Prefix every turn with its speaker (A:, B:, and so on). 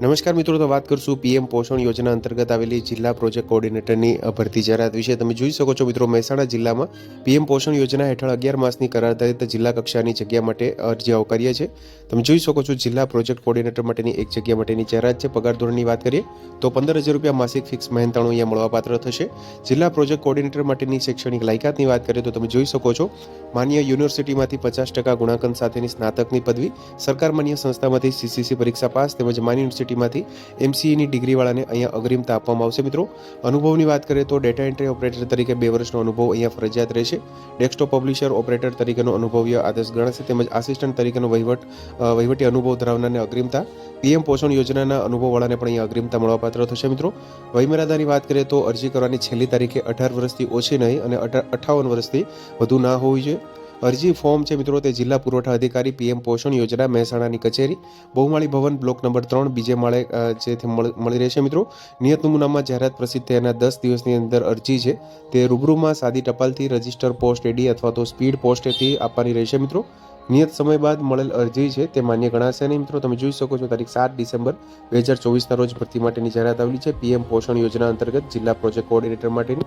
A: નમસ્કાર મિત્રો, તો વાત કરશું પીએમ પોષણ યોજના અંતર્ગત આવેલી જિલ્લા પ્રોજેક્ટ કોઓર્ડિનેટરની ભરતી જાહેરાત વિશે. તમે જોઈ શકો છો મિત્રો, મહેસાણા જિલ્લામાં પીએમ પોષણ યોજના હેઠળ અગિયાર માસની કરાર આધારિત જિલ્લા કક્ષાની જગ્યા માટે અરજી આવકાર્ય છે. તમે જોઈ શકો છો જિલ્લા પ્રોજેક્ટ કોઓર્ડિનેટર માટેની એક જગ્યા માટેની જાહેરાત છે. પગાર ધોરણની વાત કરીએ, તો પંદર હજાર રૂપિયા માસિક ફિક્સ મહેનતાણું અહીંયા મળવાપાત્ર થશે. જિલ્લા પ્રોજેક્ટ કોઓર્ડિનેટર માટેની શૈક્ષણિક લાયકાતની વાત કરીએ, તો તમે જોઈ શકો છો માન્ય યુનિવર્સિટીમાંથી પચાસ ટકા ગુણાંકન સાથેની સ્નાતકની પદવી, સરકાર માન્ય સંસ્થામાંથી સીસીસી પરીક્ષા પાસ તેમજ માન્ય યુનિવર્સિટીમાંથી એમસીએની ડિગ્રીવાળાને અહીંયા અગ્રિમતા આપવામાં આવશે. મિત્રો, અનુભવની વાત કરીએ તો ડેટા એન્ટ્રી ઓપરેટર તરીકે બે વર્ષનો અનુભવ અહીંયા ફરજિયાત રહેશે. ડેસ્કટોપ પબ્લિશર ઓપરેટર તરીકેનો અનુભવ્ય આદેશ ગણાશે. તેમજ આસિસ્ટન્ટ તરીકેનો વહીવટ વહીવટી અનુભવ ધરાવનારને અગ્રિમતા. પીએમ પોષણ યોજનાના અનુભવવાળાને પણ અહીંયા અગ્રિમતા મળવાપાત્ર થશે. મિત્રો વયમર્યાદાની વાત કરીએ તો અરજી કરવાની છેલ્લી તારીખે અઢાર વર્ષથી ઓછી નહીં અને અઠાવન વર્ષથી વધુ ના હોવી જોઈએ. અરજી ફોર્મ છે મિત્રો તે જિલ્લા પુરવઠા અધિકારી પીએમ પોષણ યોજના મહેસાણાની કચેરી. બહુમાળી ભવન બ્લોક નંબર ત્રણ બીજે માળે જે તે મળી રહેશે મિત્રો. નિયત નમૂનામાં જાહેરાત પ્રસિદ્ધ થયાના દસ દિવસની અંદર અરજી છે. તે રૂબરૂમાં સાદી ટપાલથી રજિસ્ટર પોસ્ટ એડી અથવા તો સ્પીડ પોસ્ટથી આપવાની રહેશે મિત્રો. નિયત સમય બાદ મળેલ અરજી છે તે માન્ય ગણાશે નહીં મિત્રો. તમે જોઈ શકો છો તારીખ સાત ડિસેમ્બર બે હજાર ચોવીસના રોજ ભરતી માટેની જાહેરાત આવેલી છે. પીએમ પોષણ યોજના અંતર્ગત જિલ્લા પ્રોજેક્ટ કોઓર્ડિનેટર માટેની